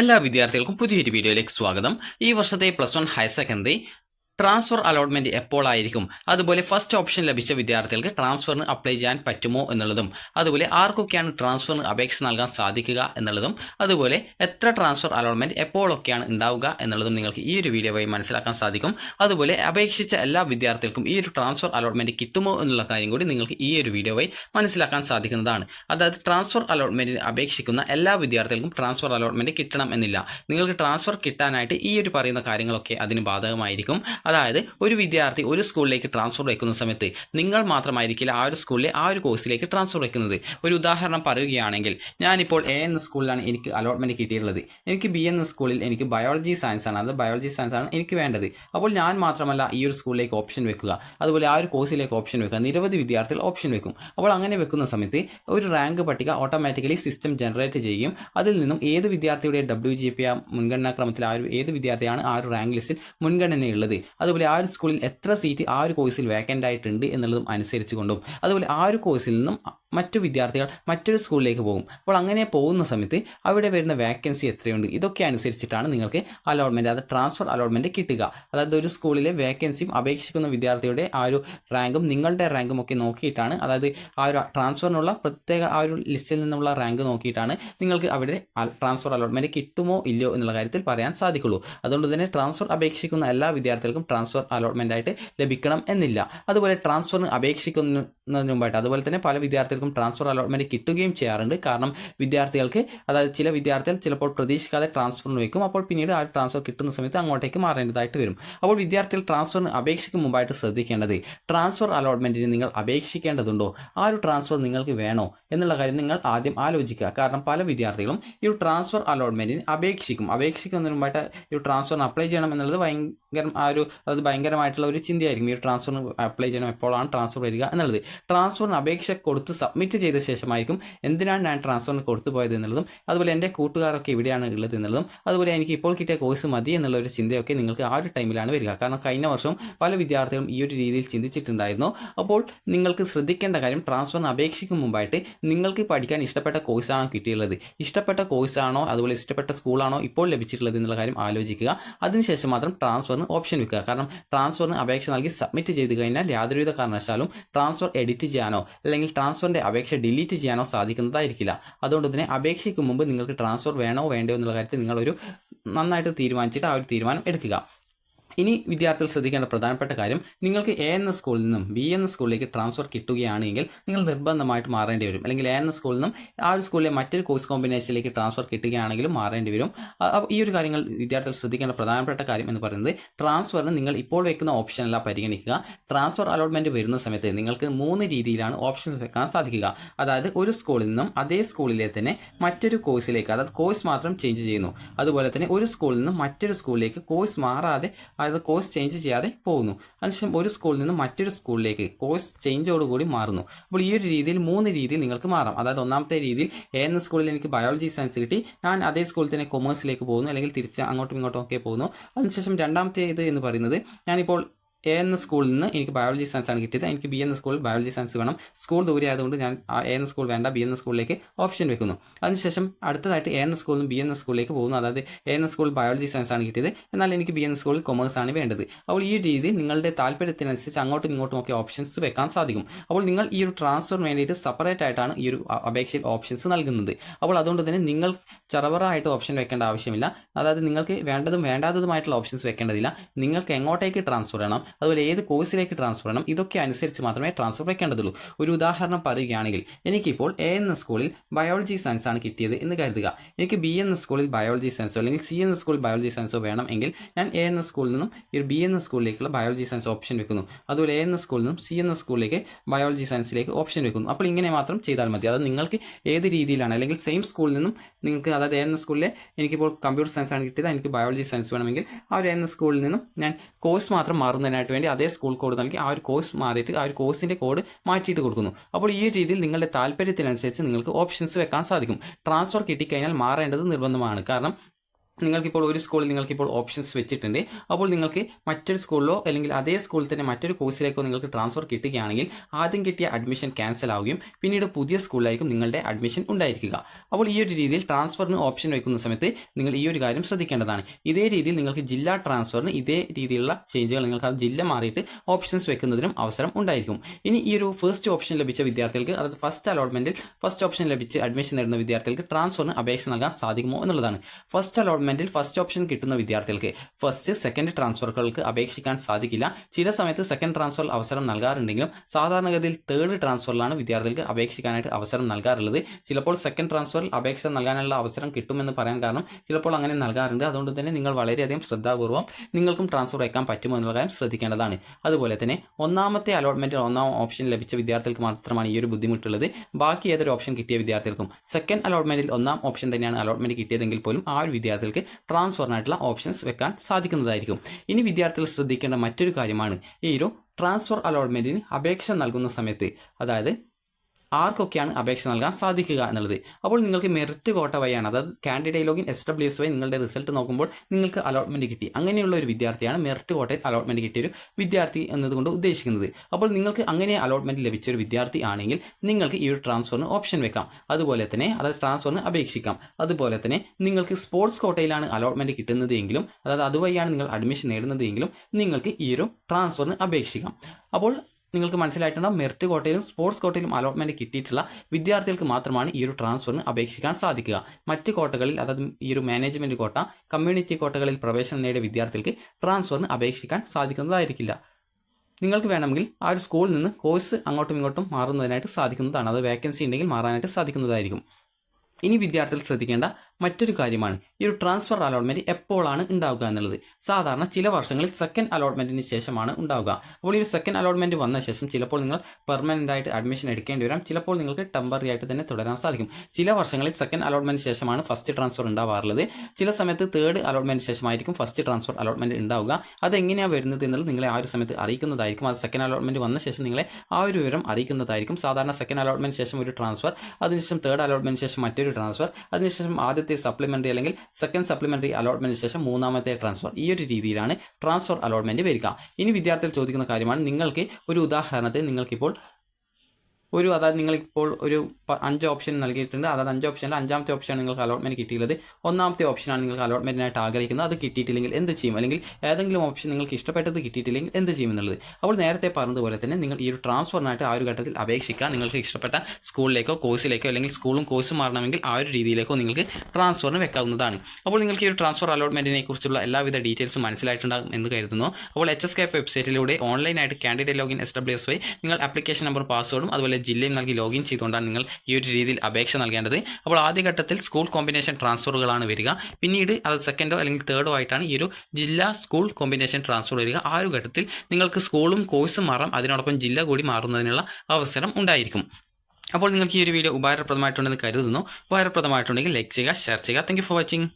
എല്ലാ വിദ്യാർത്ഥികൾക്കും പുതിയൊരു വീഡിയോയിലേക്ക് സ്വാഗതം. ഈ വർഷത്തെ plus one higher secondary transfer allotment എപ്പോഴായിരിക്കും അതുപോലെ ഫസ്റ്റ് ഓപ്ഷൻ ലഭിച്ച വിദ്യാർത്ഥികൾക്ക് ട്രാൻസ്ഫറിന് അപ്ലൈ ചെയ്യാൻ പറ്റുമോ എന്നുള്ളതും അതുപോലെ ആർക്കൊക്കെയാണ് ട്രാൻസ്ഫറിന് അപേക്ഷ നൽകാൻ സാധിക്കുക എന്നുള്ളതും അതുപോലെ എത്ര ട്രാൻസ്ഫർ അലോട്ട്മെന്റ് എപ്പോഴൊക്കെയാണ് ഉണ്ടാവുക എന്നുള്ളതും നിങ്ങൾക്ക് ഈ ഒരു വീഡിയോ വഴി മനസ്സിലാക്കാൻ സാധിക്കും. അതുപോലെ അപേക്ഷിച്ച എല്ലാ വിദ്യാർത്ഥികൾക്കും ഈ ഒരു ട്രാൻസ്ഫർ അലോട്ട്മെന്റ് കിട്ടുമോ എന്നുള്ള കാര്യം കൂടി നിങ്ങൾക്ക് ഈ ഒരു വീഡിയോ വഴി മനസ്സിലാക്കാൻ സാധിക്കുന്നതാണ്. അതായത് ട്രാൻസ്ഫർ അലോട്ട്മെന്റിന് അപേക്ഷിക്കുന്ന എല്ലാ വിദ്യാർത്ഥികൾക്കും ട്രാൻസ്ഫർ അലോട്ട്മെന്റ് കിട്ടണം എന്നില്ല. നിങ്ങൾക്ക് ട്രാൻസ്ഫർ കിട്ടാനായിട്ട് ഈ ഒരു പറയുന്ന കാര്യങ്ങളൊക്കെ അതിന് ബാധകമായിരിക്കും. അതായത് ഒരു വിദ്യാർത്ഥി ഒരു സ്കൂളിലേക്ക് ട്രാൻസ്ഫർ വയ്ക്കുന്ന സമയത്ത് നിങ്ങൾ മാത്രമായിരിക്കില്ല ആ ഒരു സ്കൂളിലെ ആ ഒരു കോഴ്സിലേക്ക് ട്രാൻസ്ഫർ വയ്ക്കുന്നത്. ഒരു ഉദാഹരണം പറയുകയാണെങ്കിൽ ഞാനിപ്പോൾ എ എന്ന സ്കൂളിലാണ് എനിക്ക് അലോട്ട്മെന്റ് കിട്ടിയിട്ടുള്ളത്. എനിക്ക് ബി എന്ന സ്കൂളിൽ എനിക്ക് ബയോളജി സയൻസ് ആണ്. അത് ബയോളജി സയൻസ് ആണ് എനിക്ക് വേണ്ടത്. അപ്പോൾ ഞാൻ മാത്രമല്ല ഈ ഒരു സ്കൂളിലേക്ക് ഓപ്ഷൻ വെക്കുക. അതുപോലെ ആ ഒരു കോഴ്സിലേക്ക് ഓപ്ഷൻ വെക്കുക. നിരവധി വിദ്യാർത്ഥികൾ ഓപ്ഷൻ വെക്കും. അപ്പോൾ അങ്ങനെ വെക്കുന്ന സമയത്ത് ഒരു റാങ്ക് പട്ടിക ഓട്ടോമാറ്റിക്കലി സിസ്റ്റം ജനറേറ്റ് ചെയ്യും. അതിൽ നിന്നും ഏത് വിദ്യാർത്ഥിയുടെ ഡബ്ല്യു ജി പി ആ മുൻഗണനാക്രമത്തിൽ ആ ഒരു ഏത് വിദ്യാർത്ഥിയാണ് ആ ഒരു റാങ്ക് ലിസ്റ്റിൽ മുൻഗണനയുള്ളത്. അതുപോലെ ആ ഒരു സ്കൂളിൽ എത്ര സീറ്റ് ആ ഒരു കോഴ്സിൽ വേക്കന്റ് ആയിട്ടുണ്ട് എന്നുള്ളതും അനുസരിച്ച് കൊണ്ടും അതുപോലെ ആ ഒരു കോഴ്സിൽ നിന്നും മറ്റു വിദ്യാർത്ഥികൾ മറ്റൊരു സ്കൂളിലേക്ക് പോകും. അപ്പോൾ അങ്ങനെ പോകുന്ന സമയത്ത് അവിടെ വരുന്ന വേക്കൻസി എത്രയുണ്ട്? ഇതൊക്കെ അനുസരിച്ചിട്ടാണ് നിങ്ങൾക്ക് അലോട്ട്മെന്റ് അത് ട്രാൻസ്ഫർ അലോട്ട്മെന്റ് കിട്ടുക. അതായത് ഒരു സ്കൂളിലെ വേക്കൻസിയും അപേക്ഷിക്കുന്ന വിദ്യാർത്ഥിയുടെ ആ ഒരു റാങ്കും നിങ്ങളുടെ റാങ്കും ഒക്കെ നോക്കിയിട്ടാണ് അതായത് ആ ഒരു ട്രാൻസ്ഫറിനുള്ള പ്രത്യേക ആ ഒരു ലിസ്റ്റിൽ നിന്നുള്ള റാങ്ക് നോക്കിയിട്ടാണ് നിങ്ങൾക്ക് അവിടെ ട്രാൻസ്ഫർ അലോട്ട്മെന്റ് കിട്ടുമോ ഇല്ലയോ എന്നുള്ള കാര്യത്തിൽ പറയാൻ സാധിക്കുള്ളൂ. അതുകൊണ്ട് തന്നെ ട്രാൻസ്ഫർ അപേക്ഷിക്കുന്ന എല്ലാ വിദ്യാർത്ഥികൾക്കും ട്രാൻസ്ഫർ അലോട്ട്മെന്റ് ആയിട്ട് ലഭിക്കണം എന്നില്ല. അതുപോലെ ട്രാൻസ്ഫറിന് അപേക്ഷിക്കുന്നതിന് മുമ്പായിട്ട് അതുപോലെ തന്നെ പല വിദ്യാർത്ഥികൾക്കും ട്രാൻസ്ഫർ അലോട്ട്മെന്റ് കിട്ടുകയും ചെയ്യാറുണ്ട്. കാരണം വിദ്യാർത്ഥികൾക്ക് അതായത് ചില വിദ്യാർത്ഥികൾ ചിലപ്പോൾ പ്രതീക്ഷിക്കാതെ ട്രാൻസ്ഫറിന് വയ്ക്കും. അപ്പോൾ പിന്നീട് ആ ട്രാൻസ്ഫർ കിട്ടുന്ന സമയത്ത് അങ്ങോട്ടേക്ക് മാറേണ്ടതായിട്ട് വരും. അപ്പോൾ വിദ്യാർത്ഥികൾ ട്രാൻസ്ഫറിന് അപേക്ഷയ്ക്ക് മുമ്പായിട്ട് ശ്രദ്ധിക്കേണ്ടത് ട്രാൻസ്ഫർ അലോട്ട്മെന്റിന് നിങ്ങൾ അപേക്ഷിക്കേണ്ടതുണ്ടോ? ആ ഒരു ട്രാൻസ്ഫർ നിങ്ങൾക്ക് വേണോ? എന്നുള്ള കാര്യം നിങ്ങൾ ആദ്യം ആലോചിക്കുക. കാരണം പല വിദ്യാർത്ഥികളും ഈ ഒരു ട്രാൻസ്ഫർ അലോട്ട്മെന്റിന് അപേക്ഷിക്കും. അപേക്ഷിക്കുന്നതിന് മുമ്പായിട്ട് ഈ ട്രാൻസ്ഫറിന് അപ്ലൈ ചെയ്യണം എന്നുള്ളത് ഭയങ്കര ആ ഒരു അത് ഭയങ്കരമായിട്ടുള്ള ഒരു ചിന്തയായിരിക്കും. ഈ ട്രാൻസ്ഫറിന് അപ്ലൈ ചെയ്യണം എപ്പോഴാണ് ട്രാൻസ്ഫർ വരിക എന്നുള്ളത്. ട്രാൻസ്ഫറിന് അപേക്ഷ കൊടുത്ത് സബ്മിറ്റ് ചെയ്ത ശേഷമായിരിക്കും എന്തിനാണ് ഞാൻ ട്രാൻസ്ഫറിന് കൊടുത്തു പോയത് എന്നുള്ളതും അതുപോലെ എന്റെ കൂട്ടുകാരൊക്കെ എവിടെയാണ് ഉള്ളത് എന്നുള്ളതും അതുപോലെ എനിക്ക് ഇപ്പോൾ കിട്ടിയ കോഴ്സ് മതി എന്നുള്ള ഒരു ചിന്തയൊക്കെ നിങ്ങൾക്ക് ആ ഒരു ടൈമിലാണ് വരിക. കാരണം കഴിഞ്ഞ വർഷം പല വിദ്യാർത്ഥികളും ഈ ഒരു രീതിയിൽ ചിന്തിച്ചിട്ടുണ്ടായിരുന്നു. അപ്പോൾ നിങ്ങൾക്ക് ശ്രദ്ധിക്കേണ്ട കാര്യം ട്രാൻസ്ഫറിന് അപേക്ഷിക്കും മുമ്പായിട്ട് നിങ്ങൾക്ക് പഠിക്കാൻ ഇഷ്ടപ്പെട്ട കോഴ്സാണോ കിട്ടിയുള്ളത്? ഇഷ്ടപ്പെട്ട കോഴ്സാണോ അതുപോലെ ഇഷ്ടപ്പെട്ട സ്കൂളാണോ ഇപ്പോൾ ലഭിച്ചിട്ടുള്ളത് എന്നുള്ള കാര്യം ആലോചിക്കുക. അതിനുശേഷം മാത്രം ട്രാൻസ്ഫറിന് ഓപ്ഷൻ വെക്കുക. കാരണം ട്രാൻസ്ഫറിന് അപേക്ഷ നൽകി സബ്മിറ്റ് ചെയ്ത് കഴിഞ്ഞാൽ യാതൊരുവിധ കാരണവശാലും ട്രാൻസ്ഫർ എഡിറ്റ് ചെയ്യാനോ അല്ലെങ്കിൽ ട്രാൻസ്ഫറിന്റെ അപേക്ഷ ഡിലീറ്റ് ചെയ്യാനോ സാധിക്കുന്നതായിരിക്കില്ല. അതുകൊണ്ട് തന്നെ അപേക്ഷയ്ക്ക് മുമ്പ് നിങ്ങൾക്ക് ട്രാൻസ്ഫർ വേണോ വേണ്ടോ എന്നുള്ള കാര്യത്തിൽ നിങ്ങളൊരു നന്നായിട്ട് തീരുമാനിച്ചിട്ട് ആ ഒരു തീരുമാനം എടുക്കുക. ഇനി വിദ്യാർത്ഥികൾ ശ്രദ്ധിക്കേണ്ട പ്രധാനപ്പെട്ട കാര്യം നിങ്ങൾക്ക് എ എന്ന സ്കൂളിൽ നിന്നും ബി എന്ന സ്കൂളിലേക്ക് ട്രാൻസ്ഫർ കിട്ടുകയാണെങ്കിൽ നിങ്ങൾ നിർബന്ധമായിട്ട് മാറേണ്ടി വരും. അല്ലെങ്കിൽ എ എന്ന സ്കൂളിൽ നിന്നും ആ ഒരു സ്കൂളിലെ മറ്റൊരു കോഴ്സ് കോമ്പിനേഷനിലേക്ക് ട്രാൻസ്ഫർ കിട്ടുകയാണെങ്കിലും മാറേണ്ടി വരും. ഈ ഒരു കാര്യങ്ങൾ വിദ്യാർത്ഥികൾ ശ്രദ്ധിക്കേണ്ട പ്രധാനപ്പെട്ട കാര്യം എന്ന് പറയുന്നത് ട്രാൻസ്ഫറിന് നിങ്ങൾ ഇപ്പോൾ വെക്കുന്ന ഓപ്ഷനല്ല പരിഗണിക്കുക. ട്രാൻസ്ഫർ അലോട്ട്മെന്റ് വരുന്ന സമയത്ത് നിങ്ങൾക്ക് മൂന്ന് രീതിയിലാണ് ഓപ്ഷൻസ് വെക്കാൻ സാധിക്കുക. അതായത് ഒരു സ്കൂളിൽ നിന്നും അതേ സ്കൂളിലെ തന്നെ മറ്റൊരു കോഴ്സിലേക്ക് അതായത് കോഴ്സ് മാത്രം ചേഞ്ച് ചെയ്യുന്നു. അതുപോലെ തന്നെ ഒരു സ്കൂളിൽ നിന്നും മറ്റൊരു സ്കൂളിലേക്ക് കോഴ്സ് മാറാതെ അതായത് കോഴ്സ് ചേഞ്ച് ചെയ്യാതെ പോകുന്നു. അതിനുശേഷം ഒരു സ്കൂളിൽ നിന്ന് മറ്റൊരു സ്കൂളിലേക്ക് കോഴ്സ് ചേഞ്ചോടുകൂടി മാറുന്നു. അപ്പോൾ ഈ ഒരു രീതിയിൽ മൂന്ന് രീതിയിൽ നിങ്ങൾക്ക് മാറാം. അതായത് ഒന്നാമത്തെ രീതിയിൽ ഏതെന്ന സ്കൂളിൽ എനിക്ക് ബയോളജി സയൻസ് കിട്ടി. ഞാൻ അതേ സ്കൂളിൽ തന്നെ കൊമേഴ്സിലേക്ക് പോകുന്നു. അല്ലെങ്കിൽ തിരിച്ച് അങ്ങോട്ടും ഇങ്ങോട്ടും ഒക്കെ പോകുന്നു. അതിനുശേഷം രണ്ടാമത്തേത് എന്ന് പറയുന്നത് ഞാനിപ്പോൾ എ എന്ന സ്കൂളിൽ നിന്ന് എനിക്ക് ബയോളജി സയൻസ് ആണ് കിട്ടിയത്. എനിക്ക് ബി എന്ന സ്കൂളിൽ ബയോളജി സയൻസ് വേണം. സ്കൂൾ ദൂരെ ആയതുകൊണ്ട് ഞാൻ എ എന്ന സ്കൂൾ വേണ്ട ബി എന്ന സ്കൂളിലേക്ക് ഓപ്ഷൻ വെക്കുന്നു. അതിനുശേഷം അടുത്തതായിട്ട് എ എന്ന സ്കൂളിൽ ബി എന്ന സ്കൂളിലേക്ക് പോകുന്നു. അതായത് എ എന്ന സ്കൂൾ ബയോളജി സയൻസ് ആണ് കിട്ടിയത്. എന്നാൽ എനിക്ക് ബി എന്ന സ്കൂളിൽ കൊമേഴ്സ് ആണ് വേണ്ടത്. അപ്പോൾ ഈ രീതി നിങ്ങളുടെ താല്പര്യത്തിനനുസരിച്ച് അങ്ങോട്ടും ഇങ്ങോട്ടും ഒക്കെ ഓപ്ഷൻസ് വെക്കാൻ സാധിക്കും. അപ്പോൾ നിങ്ങൾ ഈ ഒരു ട്രാൻസ്ഫർ വേണ്ടിയിട്ട് സെപ്പറേറ്റ് ആയിട്ടാണ് ഈ ഒരു അപേക്ഷയിൽ ഓപ്ഷൻസ് നൽകുന്നത്. അപ്പോൾ അതുകൊണ്ട് തന്നെ നിങ്ങൾ ചെറവറായിട്ട് ഓപ്ഷൻ വെക്കേണ്ട ആവശ്യമില്ല. അതായത് നിങ്ങൾക്ക് വേണ്ടതും വേണ്ടാത്തതുമായിട്ടുള്ള ഓപ്ഷൻസ് വെക്കേണ്ടതില്ല. നിങ്ങൾക്ക് എങ്ങോട്ടേക്ക് ട്രാൻസ്ഫർ ചെയ്യണം അതുപോലെ ഏത് കോഴ്സിലേക്ക് ട്രാൻസ്ഫർ ചെയ്യണം ഇതൊക്കെ അനുസരിച്ച് മാത്രമേ ട്രാൻസ്ഫർ വയ്ക്കേണ്ടതുള്ളൂ ഒരു ഉദാഹരണം പറയുകയാണെങ്കിൽ എനിക്കിപ്പോൾ എ എന്ന സ്കൂളിൽ ബയോളജി സയൻസ് ആണ് കിട്ടിയത് എന്ന് കരുതുക. എനിക്ക് ബി എന്ന സ്കൂളിൽ ബയോളജി സയൻസോ അല്ലെങ്കിൽ സി എന്ന സ്കൂളിൽ ബയോളജി സയൻസോ വേണമെങ്കിൽ ഞാൻ എ എന്ന സ്കൂളിൽ നിന്നും ഈ ബി എന്ന സ്കൂളിലേക്കുള്ള ബയോളജി സയൻസ് ഓപ്ഷൻ വെക്കുന്നു. അതുപോലെ എ എന്ന സ്കൂളിൽ നിന്നും സി എന്ന സ്കൂളിലേക്ക് ബയോളജി സയൻസിലേക്ക് ഓപ്ഷൻ വെക്കുന്നു. അപ്പോൾ ഇങ്ങനെ മാത്രം ചെയ്താൽ മതി. അത് നിങ്ങൾക്ക് ഏത് രീതിയിലാണ് അല്ലെങ്കിൽ സെയിം സ്കൂളിൽ നിന്നും നിങ്ങൾക്ക് അതായത് എ എന്ന സ്കൂളിലെ എനിക്കിപ്പോൾ കമ്പ്യൂട്ടർ സയൻസ് ആണ് കിട്ടിയത് എനിക്ക് ബയോളജി സയൻസ് വേണമെങ്കിൽ ആ ഒരു എ എന്ന സ്കൂളിൽ നിന്നും ഞാൻ കോഴ്സ് മാത്രം മാറുന്നതിനായിട്ട് വേണ്ടി അതേ സ്കൂൾ കോഡ് നൽകി ആ ഒരു കോഴ്സ് മാറിയിട്ട് ആ ഒരു കോഴ്സിന്റെ കോഡ് മാറ്റിയിട്ട് കൊടുക്കുന്നു. അപ്പോൾ ഈ രീതിയിൽ നിങ്ങളുടെ താല്പര്യത്തിനനുസരിച്ച് നിങ്ങൾക്ക് ഓപ്ഷൻസ് വെക്കാൻ സാധിക്കും. ട്രാൻസ്ഫർ കിട്ടിക്കഴിഞ്ഞാൽ മാറേണ്ടത് നിർബന്ധമാണ്. കാരണം നിങ്ങൾക്കിപ്പോൾ ഒരു സ്കൂളിൽ നിങ്ങൾക്കിപ്പോൾ ഓപ്ഷൻസ് വെച്ചിട്ടുണ്ട്. അപ്പോൾ നിങ്ങൾക്ക് മറ്റൊരു സ്കൂളിലോ അല്ലെങ്കിൽ അതേ സ്കൂളിൽ തന്നെ മറ്റൊരു കോഴ്സിലേക്കോ നിങ്ങൾക്ക് ട്രാൻസ്ഫർ കിട്ടുകയാണെങ്കിൽ ആദ്യം കിട്ടിയ അഡ്മിഷൻ ക്യാൻസൽ ആവുകയും പിന്നീട് പുതിയ സ്കൂളിലായിരിക്കും നിങ്ങളുടെ അഡ്മിഷൻ ഉണ്ടായിരിക്കുക. അപ്പോൾ ഈ ഒരു രീതിയിൽ ട്രാൻസ്ഫറിന് ഓപ്ഷൻ വയ്ക്കുന്ന സമയത്ത് നിങ്ങൾ ഈ ഒരു കാര്യം ശ്രദ്ധിക്കേണ്ടതാണ്. ഇതേ രീതിയിൽ നിങ്ങൾക്ക് ജില്ലാ ട്രാൻസ്ഫറിന് ഇതേ രീതിയിലുള്ള ചേഞ്ചുകൾ നിങ്ങൾക്ക് ആ ജില്ല മാറിയിട്ട് ഓപ്ഷൻസ് വെക്കുന്നതിനും അവസരം ഉണ്ടായിരിക്കും. ഇനി ഈ ഒരു ഫസ്റ്റ് ഓപ്ഷൻ ലഭിച്ച വിദ്യാർത്ഥികൾക്ക് അതായത് ഫസ്റ്റ് അലോട്ട്മെന്റിൽ ഫസ്റ്റ് ഓപ്ഷൻ ലഭിച്ച് അഡ്മിഷൻ നേടുന്ന വിദ്യാർത്ഥികൾക്ക് ട്രാൻസ്ഫറിന് അപേക്ഷ നൽകാൻ സാധിക്കുമോ എന്നുള്ളതാണ്. ഫസ്റ്റ് അലോട്ട്മെന്റിൽ ഫസ്റ്റ് ഓപ്ഷൻ കിട്ടുന്ന വിദ്യാർത്ഥികൾക്ക് ഫസ്റ്റ് സെക്കൻഡ് ട്രാൻസ്ഫറുകൾക്ക് അപേക്ഷിക്കാൻ സാധിക്കില്ല. ചില സമയത്ത് സെക്കൻഡ് ട്രാൻസ്ഫർ അവസരം നൽകാറുണ്ടെങ്കിലും സാധാരണഗതിയിൽ തേർഡ് ട്രാൻസ്ഫറിലാണ് വിദ്യാർത്ഥികൾക്ക് അപേക്ഷിക്കാനായിട്ട് അവസരം നൽകാറുള്ളത്. ചിലപ്പോൾ സെക്കൻഡ് ട്രാൻസ്ഫറിൽ അപേക്ഷ നൽകാനുള്ള അവസരം കിട്ടുമെന്ന് പറയാൻ കാരണം ചിലപ്പോൾ അങ്ങനെ നൽകാറുണ്ട്. അതുകൊണ്ട് തന്നെ നിങ്ങൾ വളരെയധികം ശ്രദ്ധാപൂർവം നിങ്ങൾക്കും ട്രാൻസ്ഫർ അയക്കാൻ പറ്റുമോ എന്നുള്ള കാര്യം ശ്രദ്ധിക്കേണ്ടതാണ്. അതുപോലെ തന്നെ ഒന്നാമത്തെ അലോട്ട്മെന്റിൽ ഒന്നാം ഓപ്ഷൻ ലഭിച്ച വിദ്യാർത്ഥികൾക്ക് മാത്രമാണ് ഈ ഒരു ബുദ്ധിമുട്ടുള്ളത്. ബാക്കി ഏതൊരു ഓപ്ഷൻ കിട്ടിയ വിദ്യാർത്ഥികൾക്കും സെക്കൻഡ് അലോട്ട്മെന്റിൽ ഒന്നാം ഓപ്ഷൻ തന്നെയാണ് അലോട്ട്മെന്റ് കിട്ടിയതെങ്കിൽ പോലും ആ ഒരു വിദ്യാർത്ഥികൾക്ക് ട്രാൻസ്ഫറിനായിട്ടുള്ള ഓപ്ഷൻസ് വെക്കാൻ സാധിക്കുന്നതായിരിക്കും. ഇനി വിദ്യാർത്ഥികൾ ശ്രദ്ധിക്കേണ്ട മറ്റൊരു കാര്യമാണ് ഈ ഒരു ട്രാൻസ്ഫർ അലോട്ട്മെന്റിന് അപേക്ഷ നൽകുന്ന സമയത്ത് അതായത് ആർക്കൊക്കെയാണ് അപേക്ഷ നൽകാൻ സാധിക്കുക എന്നുള്ളത്? അപ്പോൾ നിങ്ങൾക്ക് മെറിറ്റ് കോട്ട വഴിയാണ് അതായത് candidate login S W S Y നിങ്ങളുടെ റിസൾട്ട് നോക്കുമ്പോൾ നിങ്ങൾക്ക് അലോട്ട്മെന്റ് കിട്ടി. അങ്ങനെയുള്ള ഒരു വിദ്യാർത്ഥിയാണ് മെറിറ്റ് കോട്ടയിൽ അലോട്ട്മെന്റ് കിട്ടിയ ഒരു വിദ്യാർത്ഥി എന്നതുകൊണ്ട് ഉദ്ദേശിക്കുന്നത്. അപ്പോൾ നിങ്ങൾക്ക് അങ്ങനെ അലോട്ട്മെന്റ് ലഭിച്ച ഒരു വിദ്യാർത്ഥി ആണെങ്കിൽ നിങ്ങൾക്ക് ഈ ഒരു ട്രാൻസ്ഫറിന് ഓപ്ഷൻ വെക്കാം. അതുപോലെ തന്നെ അതായത് ട്രാൻസ്ഫറിന് അപേക്ഷിക്കാം. അതുപോലെ തന്നെ നിങ്ങൾക്ക് സ്പോർട്സ് കോട്ടയിലാണ് അലോട്ട്മെന്റ് കിട്ടുന്നത് എങ്കിലും അതായത് അതുവഴിയാണ് നിങ്ങൾ അഡ്മിഷൻ നേടുന്നത് എങ്കിലും നിങ്ങൾക്ക് ഈ ഒരു ട്രാൻസ്ഫറിന് അപേക്ഷിക്കാം. അപ്പോൾ നിങ്ങൾക്ക് മനസ്സിലായിട്ടുണ്ടാവും മെറിറ്റ് കോട്ടയിലും സ്പോർട്സ് കോട്ടയിലും അലോട്ട്മെന്റ് കിട്ടിയിട്ടുള്ള വിദ്യാർത്ഥികൾക്ക് മാത്രമാണ് ഈ ഒരു ട്രാൻസ്ഫറിന് അപേക്ഷിക്കാൻ സാധിക്കുക. മറ്റ് കോട്ടകളിൽ അതായത് ഈ ഒരു മാനേജ്മെന്റ് കോട്ട കമ്മ്യൂണിറ്റി കോട്ടകളിൽ പ്രവേശനം നേടിയ വിദ്യാർത്ഥികൾക്ക് ട്രാൻസ്ഫറിന് അപേക്ഷിക്കാൻ സാധിക്കുന്നതായിരിക്കില്ല. നിങ്ങൾക്ക് വേണമെങ്കിൽ ആ ഒരു സ്കൂളിൽ നിന്ന് കോഴ്സ് അങ്ങോട്ടും ഇങ്ങോട്ടും മാറുന്നതിനായിട്ട് സാധിക്കുന്നതാണ്. അത് വേക്കൻസി ഉണ്ടെങ്കിൽ മാറാനായിട്ട് സാധിക്കുന്നതായിരിക്കും. ഇനി വിദ്യാർത്ഥികൾ ശ്രദ്ധിക്കേണ്ട മറ്റൊരു കാര്യമാണ് ഈ ഒരു ട്രാൻസ്ഫർ അലോട്ട്മെന്റ് എപ്പോഴാണ് ഉണ്ടാവുക എന്നുള്ളത്. സാധാരണ ചില വർഷങ്ങളിൽ സെക്കൻഡ് അലോട്ട്മെന്റിന് ശേഷമാണ് ഉണ്ടാവുക. അപ്പോൾ ഈ ഒരു സെക്കൻഡ് അലോട്ട്മെന്റ് വന്ന ശേഷം ചിലപ്പോൾ നിങ്ങൾ പെർമനന്റ് ആയിട്ട് അഡ്മിഷൻ എടുക്കേണ്ടി വരാം. ചിലപ്പോൾ നിങ്ങൾക്ക് ടെമ്പററി ആയിട്ട് തന്നെ തുടരാൻ സാധിക്കും. ചില വർഷങ്ങളിൽ സെക്കൻഡ് അലോട്ട്മെന്റ് ശേഷമാണ് ഫസ്റ്റ് ട്രാൻസ്ഫർ ഉണ്ടാവാറുള്ളത്. ചില സമയത്ത് തേർഡ് അലോട്ട്മെന്റ് ശേഷമായിരിക്കും ഫസ്റ്റ് ട്രാൻസ്ഫർ അലോട്ട്മെന്റ് ഉണ്ടാവുക. അതെങ്ങനെയാണ് വരുന്നത് എന്നുള്ളത് നിങ്ങളെ ആ ഒരു സമയത്ത് അറിയിക്കുന്നതായിരിക്കും. അത് സെക്കൻഡ് അലോട്ട്മെന്റ് വന്ന ശേഷം നിങ്ങളെ ആ ഒരു വിവരം അറിയിക്കുന്നതായിരിക്കും. സാധാരണ സെക്കൻഡ് അലോട്ട്മെന്റ് ശേഷം ഒരു ട്രാൻസ്ഫർ അതിനുശേഷം തേർഡ് അലോട്ട്മെന്റ് ശേഷം മറ്റൊരു ട്രാൻസ്ഫർ അതിനുശേഷം ആദ്യത്തെ സപ്ലിമെന്ററി അല്ലെങ്കിൽ സെക്കൻഡ് സപ്ലിമെന്ററി അലോട്ട്മെന്റ് ശേഷം മൂന്നാമത്തെ ട്രാൻസ്ഫർ ഈ ഒരു രീതിയിലാണ് ട്രാൻസ്ഫർ അലോട്ട്മെന്റ് വരിക. ഇനി വിദ്യാർത്ഥികൾ ചോദിക്കുന്ന കാര്യമാണ് നിങ്ങൾക്ക് ഒരു ഉദാഹരണത്തിന് നിങ്ങൾക്കിപ്പോൾ ഒരു അതായത് നിങ്ങളിപ്പോൾ ഒരു അഞ്ച് ഓപ്ഷൻ നൽകിയിട്ടുണ്ട്. അതായത് അഞ്ച് ഓപ്ഷനിൽ അഞ്ചാമത്തെ ഓപ്ഷനാണ് നിങ്ങൾക്ക് അലോട്ട്മെന്റ് കിട്ടിയിട്ടുള്ളത്. ഒന്നാമത്തെ ഓപ്ഷനാണ് നിങ്ങൾക്ക് അലോട്ട്മെന്റിനായിട്ട് ആഗ്രഹിക്കുന്നത്. അത് കിട്ടിയിട്ടില്ലെങ്കിൽ എന്ത് ചെയ്യും? അല്ലെങ്കിൽ ഏതെങ്കിലും ഓപ്ഷൻ നിങ്ങൾക്ക് ഇഷ്ടപ്പെട്ടത് കിട്ടിയിട്ടില്ലെങ്കിൽ എന്ത് ചെയ്യും എന്നുള്ളത്. അപ്പോൾ നേരത്തെ പറഞ്ഞതുപോലെ തന്നെ നിങ്ങൾ ഈ ഒരു ട്രാൻസ്ഫറിനായിട്ട് ആ ഒരു ഘട്ടത്തിൽ അപേക്ഷിക്കുക നിങ്ങൾക്ക് ഇഷ്ടപ്പെട്ട സ്കൂളിലേക്കോ കോഴ്സിലേക്കോ അല്ലെങ്കിൽ സ്കൂളും കോഴ്സും മാറണമെങ്കിൽ ആ ഒരു രീതിയിലേക്കോ നിങ്ങൾക്ക് ട്രാൻസ്ഫറിന് വെക്കാവുന്നതാണ്. അപ്പോൾ നിങ്ങൾക്ക് ഈ ഒരു ട്രാൻസ്ഫർ അലോട്ട്മെന്റിനെ കുറിച്ചുള്ള എല്ലാവിധ ഡീറ്റെയിൽസും മനസ്സിലായിട്ടുണ്ടാകും എന്ന് കരുതുന്നു. അപ്പോൾ എച്ച് എസ് കെ വെബ്സൈറ്റിലൂടെ ഓൺലൈനായിട്ട് candidate login S W S Y നിങ്ങൾ ആപ്ലിക്കേഷൻ നമ്പർ പാസ്വേഡും അതുപോലെ ജില്ലയും നൽകി ലോഗിൻ ചെയ്തുകൊണ്ടാണ് നിങ്ങൾ ഈ ഒരു രീതിയിൽ അപേക്ഷ നൽകേണ്ടത്. അപ്പോൾ ആദ്യഘട്ടത്തിൽ സ്കൂൾ കോമ്പിനേഷൻ ട്രാൻസ്ഫറുകളാണ് വരിക. പിന്നീട് അത് സെക്കൻഡോ അല്ലെങ്കിൽ തേർഡോ ആയിട്ടാണ് ഈ ഒരു ജില്ലാ സ്കൂൾ കോമ്പിനേഷൻ ട്രാൻസ്ഫർ വരിക. ആ ഒരു ഘട്ടത്തിൽ നിങ്ങൾക്ക് സ്കൂളും കോഴ്സും മാറാം. അതിനോടൊപ്പം ജില്ല കൂടി മാറുന്നതിനുള്ള അവസരം ഉണ്ടായിരിക്കും. അപ്പോൾ നിങ്ങൾക്ക് ഈ ഒരു വീഡിയോ ഉപകാരപ്രദമായിട്ടുണ്ടെന്ന് കരുതുന്നു. ഉപകാരപ്രദമായിട്ടുണ്ടെങ്കിൽ ലൈക്ക് ചെയ്യുക ഷെയർ ചെയ്യുക. Thank for watching